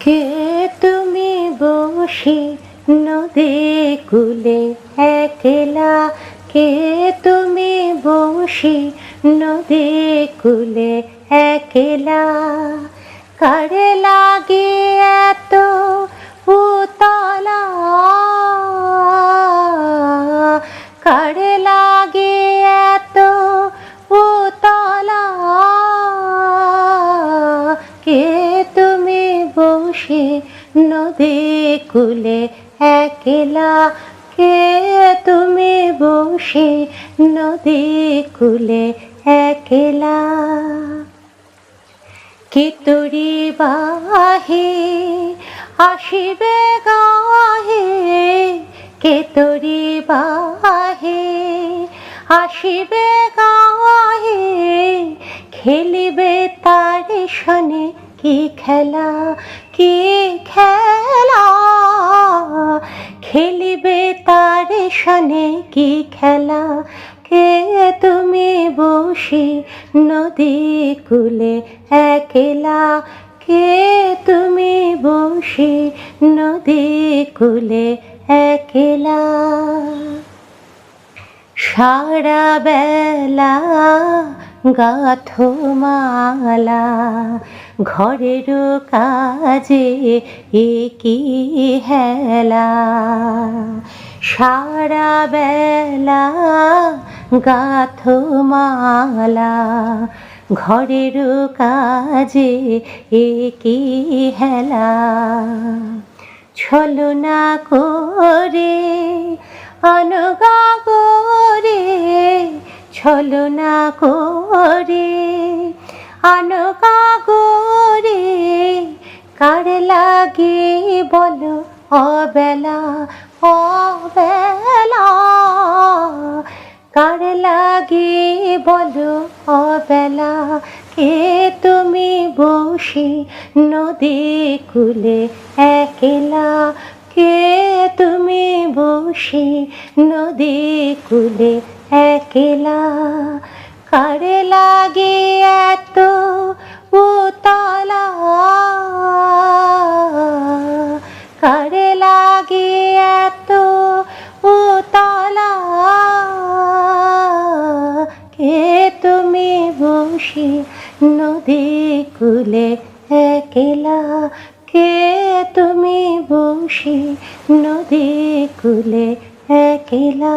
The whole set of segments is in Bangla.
কে তুমি বসে নদী কুলে একলা? কে তুমি বসে নদী কুলে একলা? কারে লাগে এত উতলা? কারে লাগে একলা কে তুমি বসে নদী কুলে একলা? কি তোরি বাহে আসিবে গাহে? কে তোরি বাহে আসিবে গাহে? খেলিবে তার সনে কি খেলা? কি খেলা? খেলিবে তার সনে কি খেলা? কে তুমি বসি নদী কুলে একলা? কে তুমি বসি নদী কুলে একলা? সারা বেলা গাথো মালা, ঘরের কাজে কি হেলা? সারা বেলা গাথো মালা, ঘরের কাজে কি হেলা? ছলনা করে অনগা করে ছলনা করে অনগা করে কার লাগে বলো অবেলা অবেলা? কার লাগে বলো অবেলা? কে তুমি বসে নদী কুলে একলা? কে তুমি বসে নদী কুলে একলা। কারে লাগে এত উতলা? কারে লাগে এত উতলা? কে তুমি বসে নদী কুলে একলা? কে তুমি বসে নদী কুলে একলা?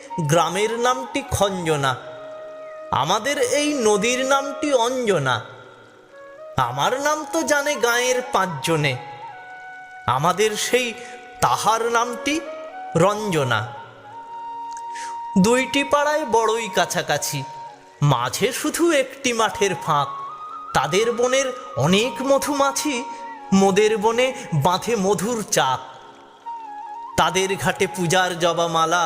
গ্রামের নামটি খঞ্জনা, আমাদের এই নদীর নামটি অঞ্জনা। আমার নাম তো জানে গাঁয়ের পাঁচজনে, আমাদের সেই তাহার নামটি রঞ্জনা। দুইটি পাড়ায় বড়ই কাছাকাছি, মাঝে শুধু একটি মাঠের ফাঁক। তাদের বনের অনেক মধুমাছি মোদের বনে বাঁধে মধুর চাক। তাদের ঘাটে পূজার জবামালা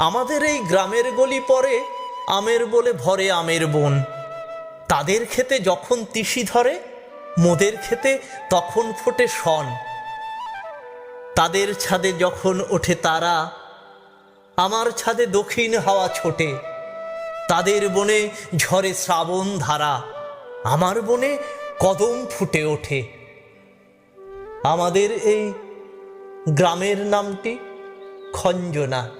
আমাদের এই গ্রামের গলি পরে আমের বলে ভরে আমের বন। তাদের খেতে যখন তিসি ধরে, মোদের খেতে তখন ফোটে শন। তাদের ছাদে যখন ওঠে তারা, আমার ছাদে দক্ষিণ হাওয়া ছোটে। তাদের বনে ঝরে শ্রাবণ ধারা, আমার বনে কদম ফুটে ওঠে। আমাদের এই গ্রামের নামটি খঞ্জনা।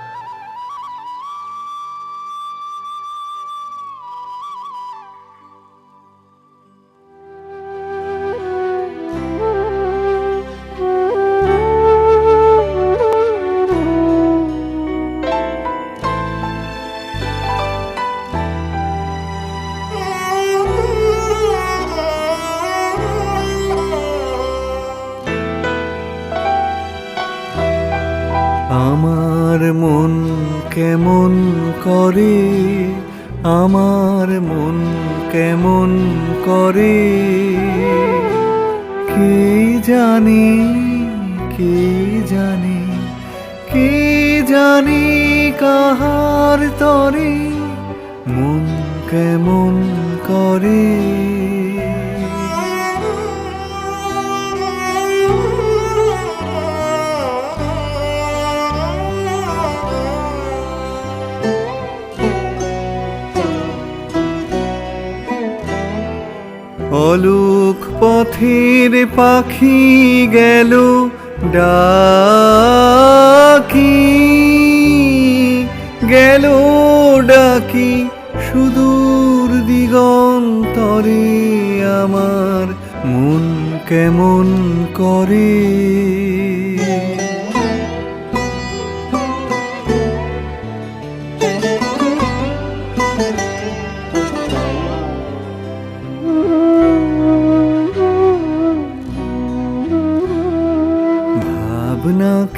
কেমন করে? আমার মন কেমন করে? কে জানে কে জানে? কে জানে কাহার তরে? মন কেমন করে? অলোক পথের পাখি গেল ডাকি। গেল ডাকি সুদূর দিগন্তরে আমার মন কেমন করে?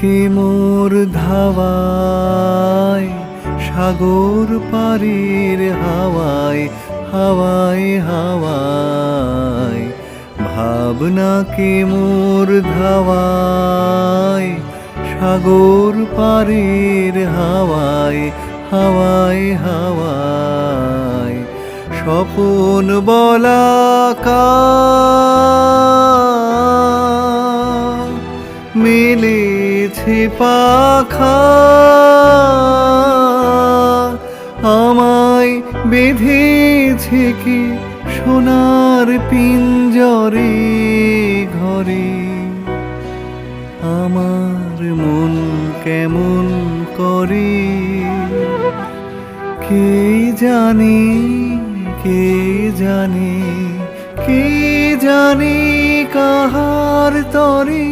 ভাবনাকে মোর ধাওয়ায়, সাগর পারির হাওয়ায় হাওয়ায় হাওয়ায়। ভাবনাকে মোর ধাওয়ায়, সাগর পারির হাওয়ায় হাওয়ায় হাওয়ায়। স্বপন বলাকা মেলেছে পাখা, আমায় বেঁধেছে কি সোনার পিঞ্জরে ঘরে? আমার মন কেমন করে? কে জানে কে জানে কে জানে কাহার তরে?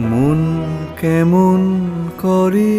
মন কেমন করে?